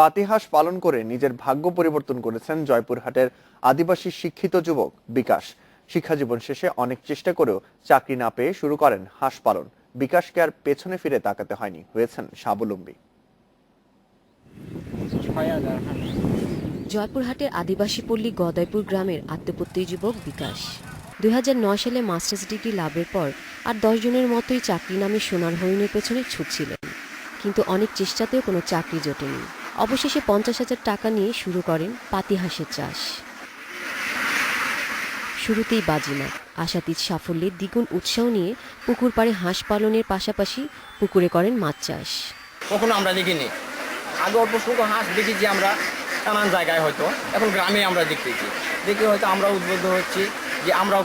পাতিহাঁস পালন করে নিজের ভাগ্য পরিবর্তন করেছেন জয়পুরহাটের আদিবাসী শিক্ষিত যুবক বিকাশ। শিক্ষাজীবন শেষে অনেক চেষ্টা করেও চাকরি না পেয়ে শুরু করেন হাঁস পালন। বিকাশকে আর পেছনে ফিরে তাকাতে হয়নি, হয়েছেন স্বাবলম্বী। জয়পুরহাটের আদিবাসী পল্লী গদাইপুর গ্রামের আত্মপ্রত্যয়ী যুবক বিকাশ। দুই হাজার নয় সালে মাস্টার্স ডিগ্রি লাভের পর আর দশ জনের মতোই চাকরি নামে সোনার হরিণের পেছনে ছুটছিলেন। কিন্তু অনেক চেষ্টাতেও কোনো চাকরি জোটেনি। অবশেষে পঞ্চাশ হাজার টাকা নিয়ে শুরু করেন পাতিহাঁসের চাষ। শুরুতেই বাজিমাত আশাতীত সাফল্যে দ্বিগুণ উৎসাহ নিয়ে পুকুর পাড়ে হাঁস পালনের পাশাপাশি পুকুরে করেন মাছ চাষ। কখনো আমরা দেখিনি। আগে অল্প শুকনো হাঁস দেখেছি আমরা নানান জায়গায় হয়তো। এখন গ্রামে আমরা দেখতেছি। দেখে হয়তো আমরা উদ্বুদ্ধ হচ্ছি যে আমরাও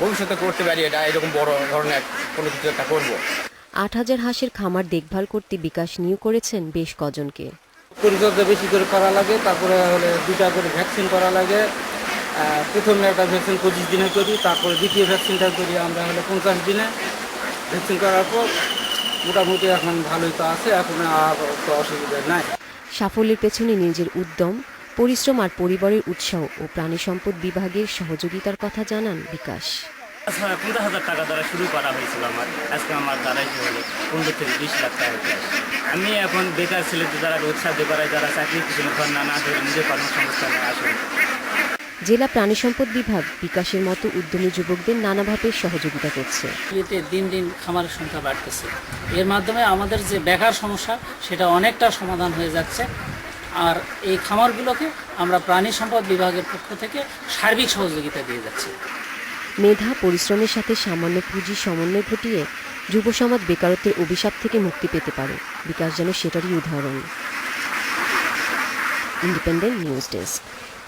ভবিষ্যতে করতে পারি এটা এরকম বড় ধরনের কোনো কিছু একটা করব। আট হাজার হাঁসের খামার দেখভাল করতে বিকাশ নিয়োগ করেছেন বেশ কজনকে। পরিচর্যা বেশি করে করা লাগে, তারপরে হলে দুটা করে ভ্যাকসিন করা লাগে। প্রথমে একটা ভ্যাকসিন পঁচিশ দিনে করি, তারপরে দ্বিতীয় ভ্যাকসিনটা করি আমরা হলে পঞ্চাশ দিনে। ভ্যাকসিন করার পর মোটামুটি এখন ভালোই তো আছে, এখন আর তো অসুবিধা নাই। সাফল্যের পেছনে নিজের উদ্যম, পরিশ্রম আর পরিবারের উৎসাহ ও প্রাণী সম্পদ বিভাগের সহযোগিতার কথা জানান বিকাশ। আচ্ছা পঞ্চাশ হাজার টাকা দ্বারা শুরু করা হয়েছিল আমার। আজকে আমার দ্বারাই হলো। পনেরো থেকে বিশ লাখ টাকা আমি এখন বেকার ছেলেদের দ্বারা উৎসাহ করায় যারা চাকরি পিছনে ঘর না না ধরে নিজের কর্মসংস্থানে আসেন। জেলা প্রাণী সম্পদ বিভাগ বিকাশের মতো উদ্যমী যুবকদের নানাভাবে সহযোগিতা করছে। দিন দিন খামারের সংখ্যা বাড়তেছে। এর মাধ্যমে আমাদের যে বেকার সমস্যা সেটা অনেকটা সমাধান হয়ে যাচ্ছে। আর এই খামারগুলোকে আমরা প্রাণী সম্পদ বিভাগের পক্ষ থেকে সার্বিক সহযোগিতা দিয়ে যাচ্ছি। মেধা, পরিশ্রমের সাথে সামান্য পুঁজি সমন্বয় ঘটিয়ে যুব সমাজ বেকারত্বের অভিশাপ থেকে মুক্তি পেতে পারে। বিকাশ যেন সেটারই উদাহরণ। Independent news desk.